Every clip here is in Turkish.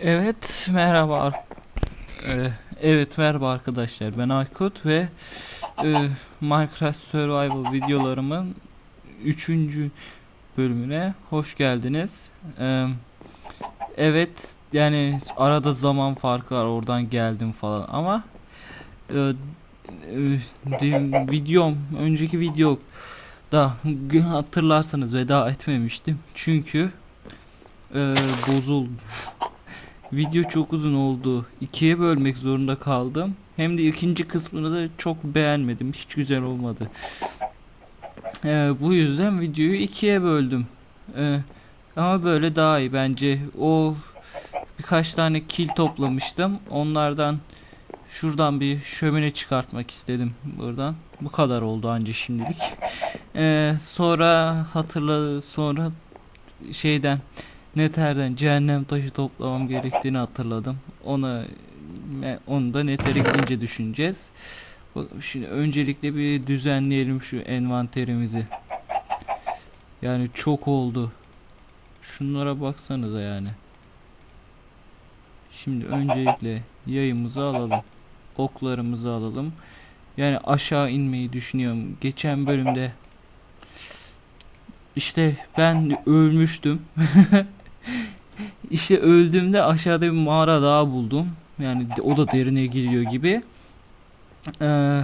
Evet merhaba. Ee, evet merhaba arkadaşlar. Ben Aykut ve e, Minecraft Survival videolarımın 3. bölümüne hoş geldiniz. Ee, evet yani arada zaman farkı var oradan geldim falan ama e, e, de- videom önceki video da hatırlarsanız veda etmemiştim çünkü e, bozuldu Video çok uzun oldu. İkiye bölmek zorunda kaldım. Hem de ikinci kısmını da çok beğenmedim. Hiç güzel olmadı. Ee, bu yüzden videoyu ikiye böldüm. Ee, ama böyle daha iyi bence. O birkaç tane kil toplamıştım. Onlardan şuradan bir şömine çıkartmak istedim buradan. Bu kadar oldu anca şimdilik. Ee, sonra hatırla sonra şeyden Nether'den cehennem taşı toplamam gerektiğini hatırladım. Ona onu da Nether'e gidince düşüneceğiz. Şimdi öncelikle bir düzenleyelim şu envanterimizi. Yani çok oldu. Şunlara baksanıza yani. Şimdi öncelikle yayımızı alalım. Oklarımızı alalım. Yani aşağı inmeyi düşünüyorum. Geçen bölümde işte ben ölmüştüm. İşte öldüğümde aşağıda bir mağara daha buldum. Yani o da derine giriyor gibi. Ee,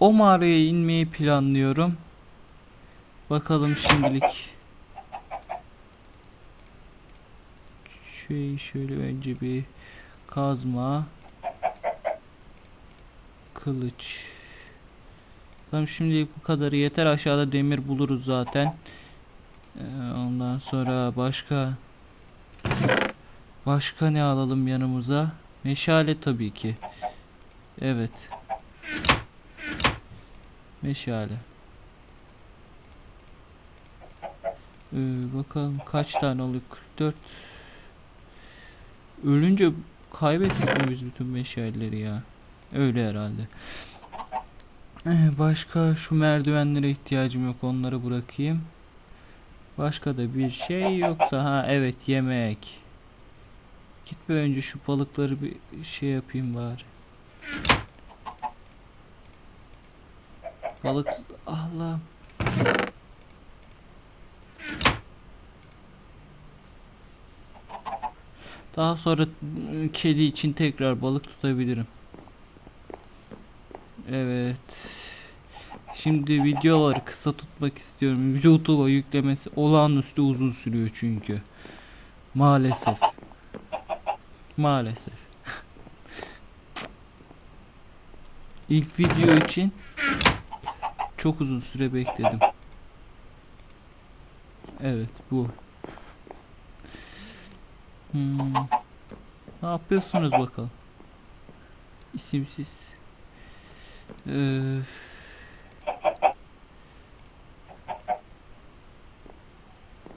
o mağaraya inmeyi planlıyorum. Bakalım şimdilik. Şey şöyle önce bir kazma. Kılıç. Tamam şimdilik bu kadarı yeter. Aşağıda demir buluruz zaten. Ee, ondan sonra başka Başka ne alalım yanımıza? Meşale tabii ki. Evet. Meşale. Ee, bakalım kaç tane oluyor? 44. Ölünce kaybettik mi biz bütün meşaleleri ya? Öyle herhalde. Ee, başka şu merdivenlere ihtiyacım yok. Onları bırakayım. Başka da bir şey yoksa ha evet yemek. Git bir önce şu balıkları bir şey yapayım bari. Balık Allah. Daha sonra ıı, kedi için tekrar balık tutabilirim. Evet. Şimdi videoları kısa tutmak istiyorum. YouTube'a yüklemesi olağanüstü uzun sürüyor çünkü. Maalesef. Maalesef. İlk video için çok uzun süre bekledim. Evet bu. Hmm. Ne yapıyorsunuz bakalım? İsimsiz. Ee,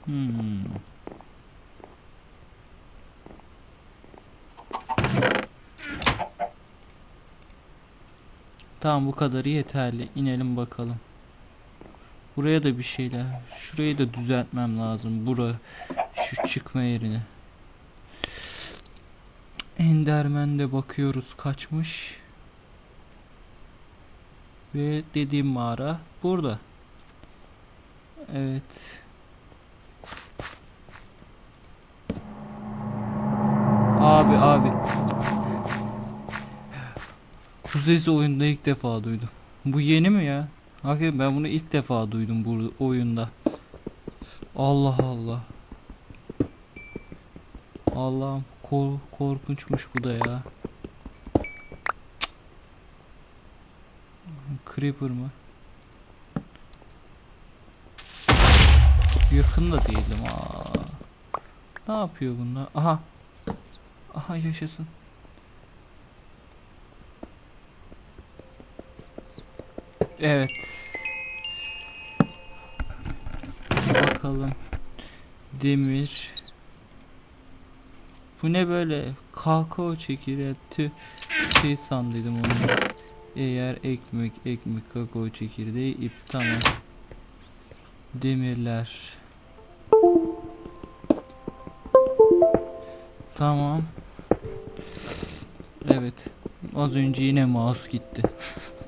hmm. Tamam bu kadarı yeterli. İnelim bakalım. Buraya da bir şeyler. Şurayı da düzeltmem lazım. Bura şu çıkma yerini. Enderman'de bakıyoruz kaçmış. Ve dediğim mağara burada. Evet. Abi abi. Bu sesi oyunda ilk defa duydum. Bu yeni mi ya? Hakikaten ben bunu ilk defa duydum bu oyunda. Allah Allah. Allah'ım kor korkunçmuş bu da ya. Creeper mı? Yakın da değilim aa. Ne yapıyor bunlar? Aha. Aha yaşasın. Evet. Bakalım. Demir. Bu ne böyle? Kakao çekirdeği şey sandıydım onu. Eğer ekmek, ekmek, kakao çekirdeği, ip tamam. Demirler. Tamam. Evet. Az önce yine mouse gitti.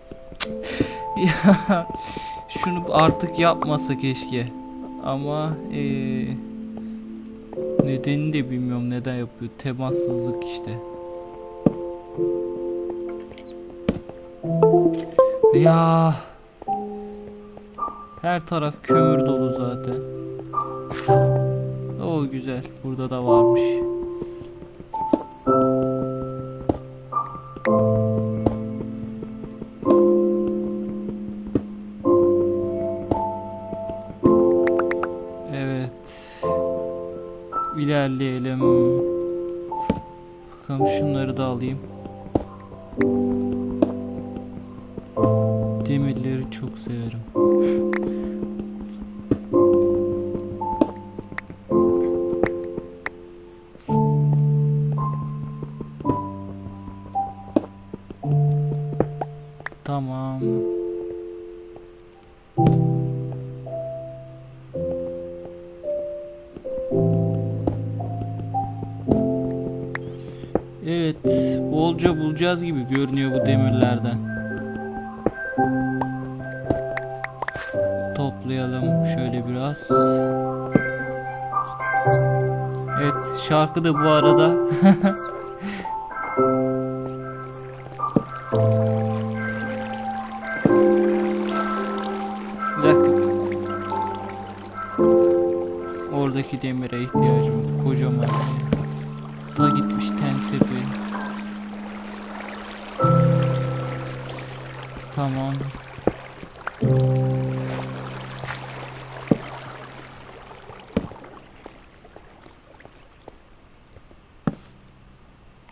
şunu artık yapmasa keşke. Ama eee nedenini de bilmiyorum neden yapıyor. Temassızlık işte. Ya her taraf kömür dolu zaten. O güzel. Burada da varmış. Demirleri çok severim. Toplayalım şöyle biraz. Evet, şarkı da bu arada. Oradaki demire ihtiyacım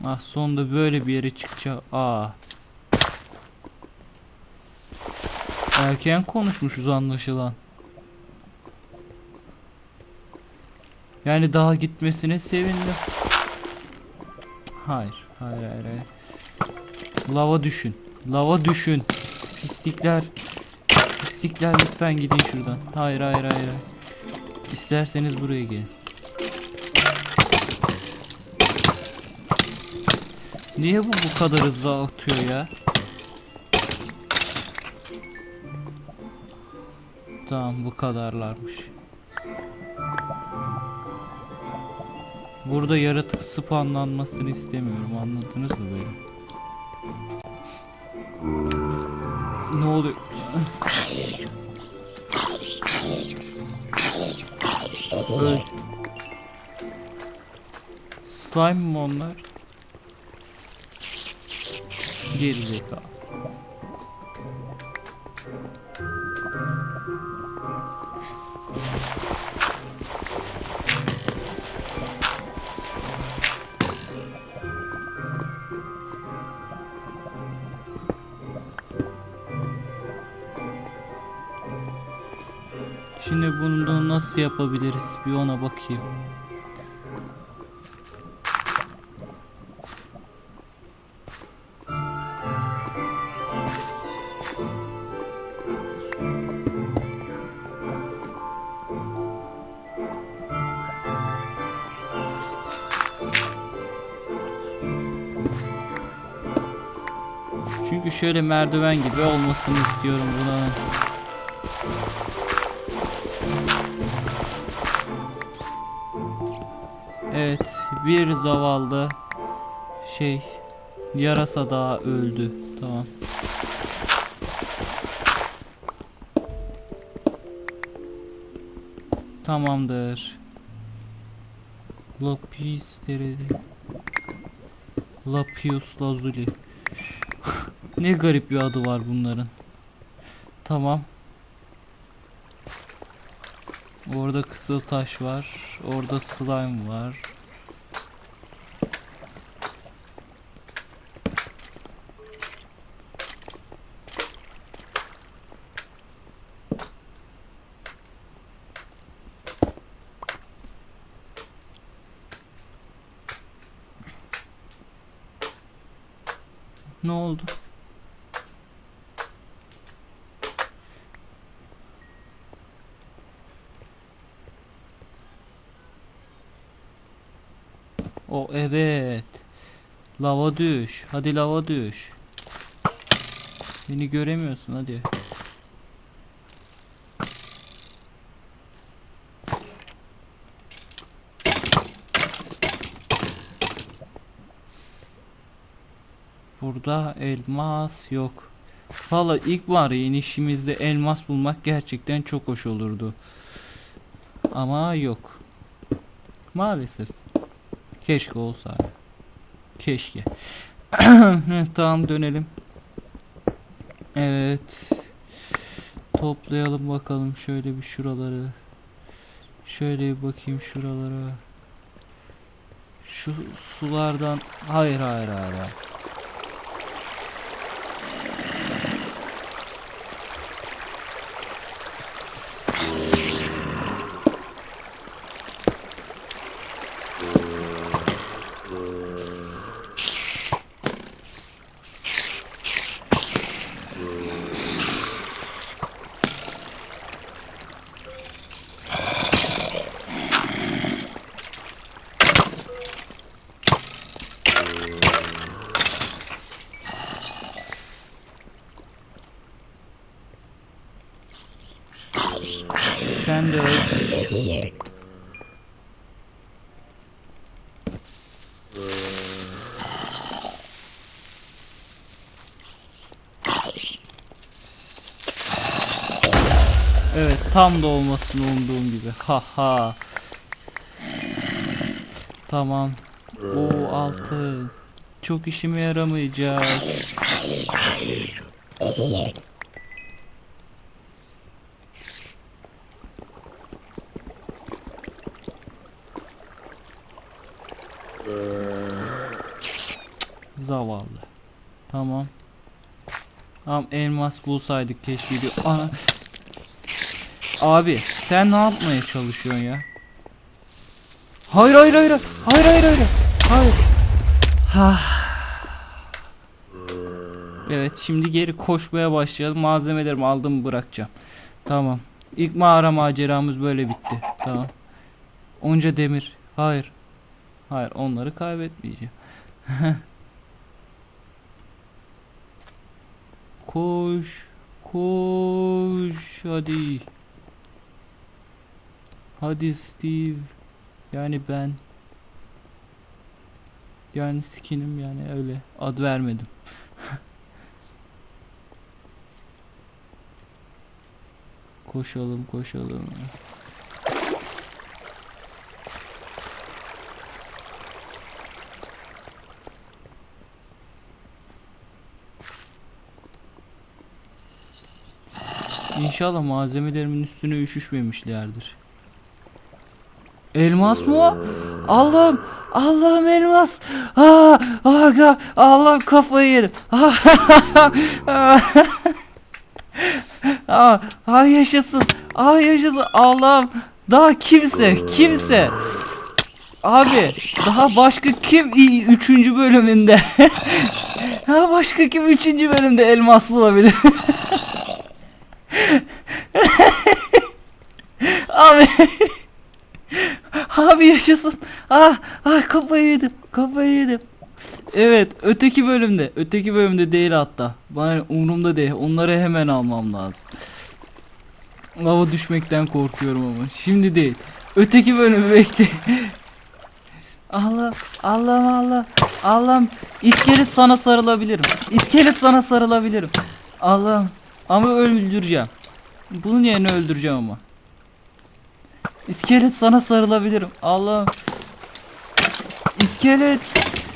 Ah sonunda böyle bir yere çıkacak. Aa. Erken konuşmuşuz anlaşılan. Yani daha gitmesine sevindim. Hayır, hayır, hayır, hayır. Lava düşün. Lava düşün. Pislikler. Pislikler lütfen gidin şuradan. Hayır, hayır, hayır. hayır. İsterseniz buraya gelin. Niye bu bu kadar hızlı atıyor ya? Tamam bu kadarlarmış. Burada yaratık spawnlanmasını istemiyorum. Anladınız mı beni? Ne oluyor? Slime mı onlar? Geri zekalı. Şimdi bunu nasıl yapabiliriz bir ona bakayım. Çünkü şöyle merdiven gibi olmasını istiyorum buna. Evet, bir zavallı şey yarasa daha öldü. Tamam. Tamamdır. Lapis derede. Lapius lazuli. Ne garip bir adı var bunların. Tamam. Orada kızıl taş var. Orada slime var. Ne oldu? Evet. Lava düş. Hadi lava düş. Beni göremiyorsun hadi. Burada elmas yok. Valla ilk var inişimizde elmas bulmak gerçekten çok hoş olurdu. Ama yok. Maalesef. Keşke olsaydı. Keşke. tamam dönelim. Evet. Toplayalım bakalım şöyle bir şuraları. Şöyle bir bakayım şuralara. Şu sulardan hayır hayır hayır. hayır. Öl. Evet tam da olmasını umduğum gibi. Ha ha. Tamam. O altı. Çok işime yaramayacak. Tamam. Tamam elmas bulsaydık keşke diyor. Ana. Abi sen ne yapmaya çalışıyorsun ya? Hayır hayır hayır. Hayır hayır hayır. Hayır. Ha. Evet şimdi geri koşmaya başlayalım. Malzemelerimi aldım bırakacağım. Tamam. İlk mağara maceramız böyle bitti. Tamam. Onca demir. Hayır. Hayır onları kaybetmeyeceğim. koş. Koş. Hadi. Hadi Steve. Yani ben. Yani skinim yani öyle. Ad vermedim. koşalım koşalım. İnşallah malzemelerimin üstüne üşüşmemişlerdir. Elmas mı? Allah'ım Allah'ım elmas. Aa, aga, Allah'ım kafayı yedim. Aa, aa, aa, yaşasın. Aa yaşasın. Allah'ım. Daha kimse, kimse. Abi daha başka kim 3. bölümünde? daha başka kim 3. bölümde elmas bulabilir? Abi Abi yaşasın. Ah, ah kafayı yedim. Kafayı yedim. Evet, öteki bölümde. Öteki bölümde değil hatta. Bana umurumda değil. Onları hemen almam lazım. Lava düşmekten korkuyorum ama. Şimdi değil. Öteki bölümü bekle. Allah, Allah'ım Allah. Allah'ım iskelet sana sarılabilirim. İskelet sana sarılabilirim. Allah'ım ama öldüreceğim. Bunun yerine öldüreceğim ama. İskelet sana sarılabilirim. Allah'ım. İskelet.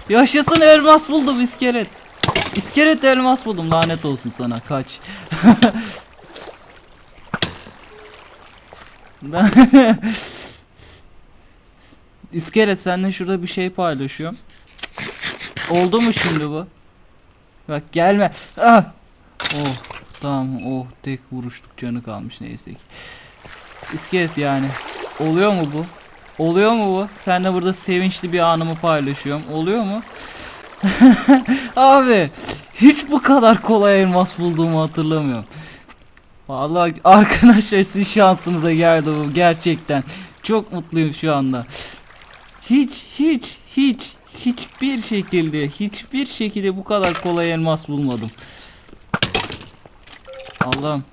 Yaşasın elmas buldum iskelet. İskelet elmas buldum lanet olsun sana kaç. İskelet seninle şurada bir şey paylaşıyorum. Oldu mu şimdi bu? Bak gelme. Ah. Oh tamam oh tek vuruştuk canı kalmış neyse ki. İskelet yani. Oluyor mu bu? Oluyor mu bu? Sen de burada sevinçli bir anımı paylaşıyorum. Oluyor mu? Abi hiç bu kadar kolay elmas bulduğumu hatırlamıyorum. Vallahi arkadaşlar sizin şansınıza geldi bu gerçekten. Çok mutluyum şu anda. Hiç hiç hiç hiçbir şekilde hiçbir şekilde bu kadar kolay elmas bulmadım. Allah'ım.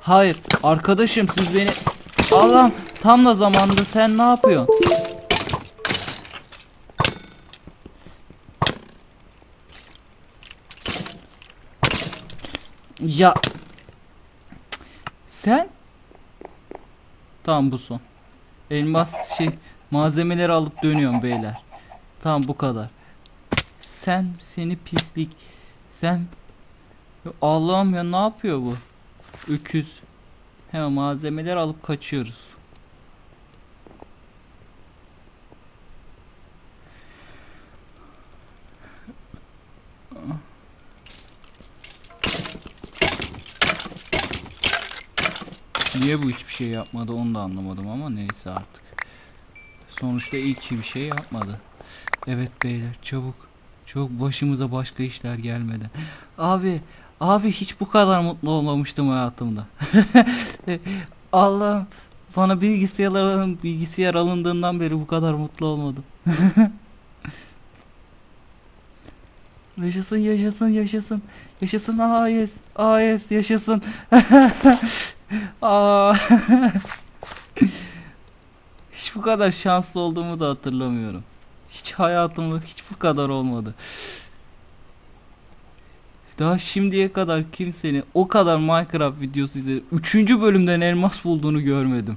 Hayır arkadaşım siz beni Allah'ım tam da zamanda sen ne yapıyorsun? Ya sen Tamam bu son. Elmas şey malzemeleri alıp dönüyorum beyler. Tamam bu kadar. Sen seni pislik. Sen Ya Allah'ım ya ne yapıyor bu? Öküz. Hemen malzemeler alıp kaçıyoruz. Niye bu hiçbir şey yapmadı onu da anlamadım ama neyse artık. Sonuçta iyi ki bir şey yapmadı. Evet beyler çabuk. Çabuk başımıza başka işler gelmeden. Abi abi hiç bu kadar mutlu olmamıştım hayatımda. Allah'ım bana bilgisayar alın, bilgisayar alındığından beri bu kadar mutlu olmadım. yaşasın yaşasın yaşasın. Yaşasın AES. AES yaşasın. Aa. hiç bu kadar şanslı olduğumu da hatırlamıyorum. Hiç hayatımda hiç bu kadar olmadı. Daha şimdiye kadar kimsenin o kadar Minecraft videosu izle 3. bölümden elmas bulduğunu görmedim.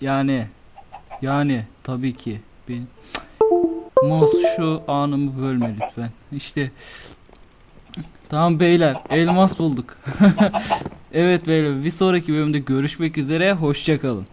Yani yani tabii ki ben Mouse şu anımı bölme lütfen. İşte Tamam beyler elmas bulduk. evet beyler bir sonraki bölümde görüşmek üzere hoşça kalın.